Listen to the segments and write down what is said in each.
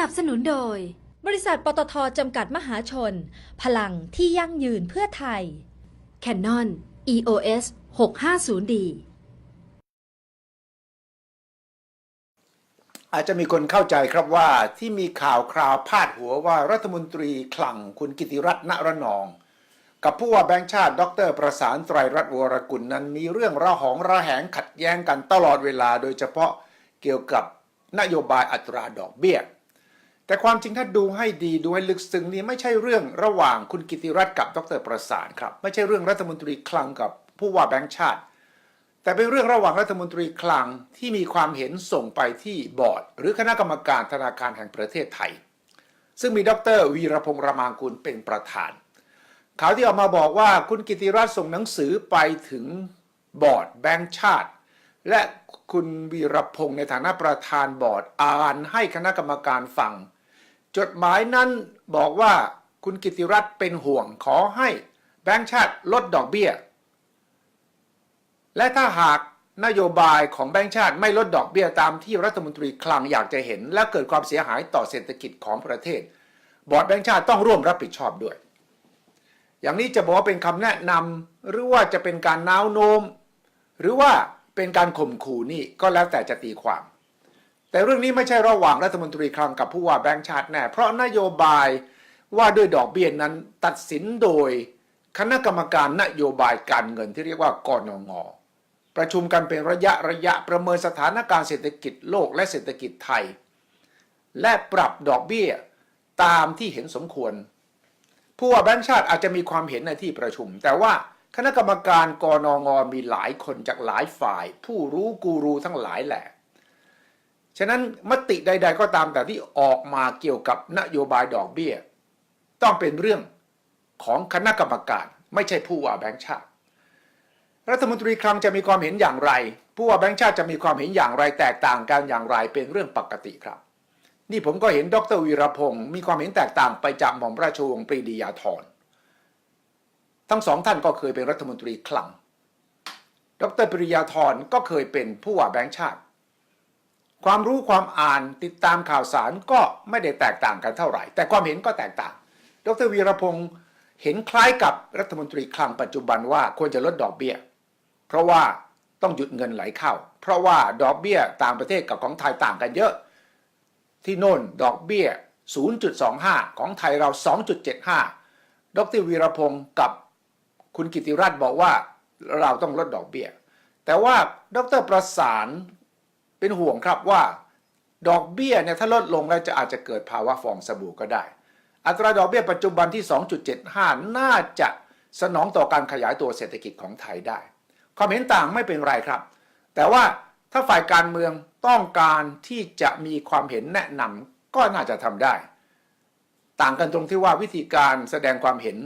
นับสนุนโดย บริษัทปตทจำกัดมหาชน พลังที่ยั่งยืนเพื่อไทย Canon EOS 650D อาจจะมีคนเข้าใจครับว่าที่มีข่าวคราวพาดหัวว่ารัฐมนตรีคลังคุณกิติรัตน์ณระนอง กับผู้ว่าแบงค์ชาติ ดร ประสานไตรรัตน์วรกุลนั้นมีเรื่องระหองระแหงขัดแย้งกันตลอดเวลา โดยเฉพาะเกี่ยวกับนโยบายอัตราดอกเบี้ย แต่ความจริงถ้าดูให้ดีดูให้ลึกซึ้งนี่ไม่ใช่เรื่องระหว่างคุณกิติรัตน์กับดรประสานครับ ไม่ใช่เรื่องรัฐมนตรีคลังกับผู้ว่าแบงค์ชาติ แต่เป็นเรื่องระหว่างรัฐมนตรีคลังที่มีความเห็นส่งไปที่บอร์ด หรือคณะกรรมการธนาคารแห่งประเทศไทย ซึ่งมีดรวีรพงษ์รามางกุลเป็นประธานข่าวที่ออกมาบอกว่าคุณกิติรัตน์ส่งหนังสือไปถึงบอร์ดแบงค์ชาติ และคุณวีรพงษ์ในฐานะประธานบอร์ดอ่านให้คณะกรรมการฟัง จดหมายนั้นบอกว่าคุณกิติรัตน์เป็นห่วงขอให้แบงค์ชาติลดดอกเบี้ย และถ้าหากนโยบายของแบงก์ชาติไม่ลดดอกเบี้ยตามที่รัฐมนตรีคลังอยากจะเห็น และเกิดความเสียหายต่อเศรษฐกิจของประเทศ บอร์ดแบงก์ชาติต้องร่วมรับผิดชอบด้วย อย่างนี้จะบอกว่าเป็นคำแนะนำหรือว่าจะเป็นการน้าวโน้ม หรือว่าเป็นการข่มขู่นี่ก็แล้วแต่จะตีความ แต่เรื่องนี้ไม่ใช่ระหว่างรัฐมนตรีคลังกับผู้ว่าแบงก์ชาติแน่ เพราะนโยบายว่าด้วยดอกเบี้ยนั้นตัดสินโดยคณะกรรมการนโยบายการเงินที่เรียกว่ากนง ประชุมกันเป็นระยะระยะประเมินสถานการณ์เศรษฐกิจโลกและเศรษฐกิจไทย และปรับดอกเบี้ยตามที่เห็นสมควร ผู้ว่าแบงค์ชาติอาจจะมีความเห็นในที่ประชุม แต่ว่าคณะกรรมการกนงมีหลายคนจากหลายฝ่าย ผู้รู้กูรูทั้งหลายแหละ ฉะนั้นมติใด ๆ ก็ตามแต่ที่ออกมาเกี่ยวกับนโยบายดอกเบี้ย ต้องเป็นเรื่องของคณะกรรมการ ไม่ใช่ผู้ว่าแบงค์ชาติ รัฐมนตรีคลังจะมีความเห็นอย่างไร ผู้ว่าแบงค์ชาติจะมีความเห็นอย่างไรแตกต่างกันอย่างไรเป็นเรื่องปกติครับ นี่ผมก็เห็นดรวีรพงศ์มีความเห็นแตกต่างไปจากหม่อมราชวงศ์ปรีดียาธรทั้งสองท่านก็เคยเป็นรัฐมนตรีคลัง ดรปริยาธรก็เคยเป็นผู้ว่าแบงค์ชาติ ความรู้ความอ่านติดตามข่าวสารก็ไม่ได้แตกต่างกันเท่าไหร่ แต่ความเห็นก็แตกต่าง ดรวีรพงศ์เห็นคล้ายกับรัฐมนตรีคลังปัจจุบันว่าควรจะลดดอกเบี้ย เพราะว่าต้องหยุดเงินไหลเข้า เพราะว่าดอกเบี้ยต่างประเทศกับของไทยต่างกันเยอะ ที่โน่นดอกเบี้ย 0.25 ของไทยเรา 2.75 ดรวีรพงศ์กับคุณกิติรัตน์บอกว่าเราต้องลดดอกเบี้ย แต่ว่าดรประสาน เป็นห่วงครับว่า ดอกเบี้ยเนี่ยถ้าลดลงแล้วจะอาจจะเกิดภาวะฟองสบู่ก็ได้ อัตราดอกเบี้ยปัจจุบันที่ 2.75 น่าจะสนองต่อการขยายตัวเศรษฐกิจของไทยได้ ความเห็นต่างไม่เป็นไรครับ แต่ว่าถ้าฝ่ายการเมืองต้องการที่จะมีความเห็นแนะนำก็น่าจะทำได้ ต่างกันตรงที่ว่าวิธีการแสดงความเห็น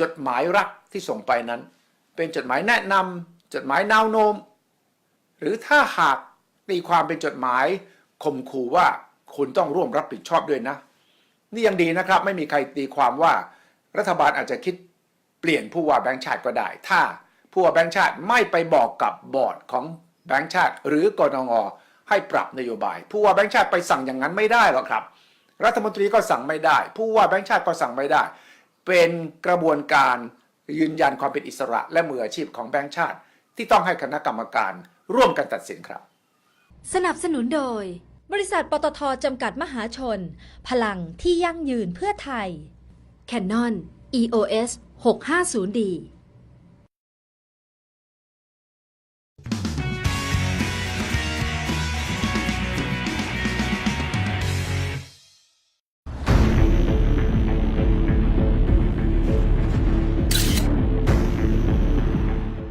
จดหมายรักที่ส่งไปนั้น เป็นจดหมายแนะนำจดหมายแนวโน้ม หรือถ้าหาก ตีความเป็นจดหมายข่มขู่ว่าคุณต้องร่วมรับผิดชอบด้วยนะ นี่ยังดีนะครับ ไม่มีใครตีความว่ารัฐบาลอาจจะคิดเปลี่ยนผู้ว่าแบงค์ชาติก็ได้ ถ้าผู้ว่าแบงค์ชาติไม่ไปบอกกับบอร์ดของแบงค์ชาติ หรือกนงให้ปรับนโยบาย ผู้ว่าแบงค์ชาติไปสั่งอย่างนั้นไม่ได้หรอกครับ รัฐมนตรีก็สั่งไม่ได้ ผู้ว่าแบงค์ชาติก็สั่งไม่ได้ เป็นกระบวนการยืนยันความเป็นอิสระและมืออาชีพของแบงค์ชาติ ที่ต้องให้คณะกรรมการร่วมกันตัดสินครับ สนับสนุนโดย บริษัทปตทจำกัดมหาชน พลังที่ยั่งยืนเพื่อไทย Canon EOS 650D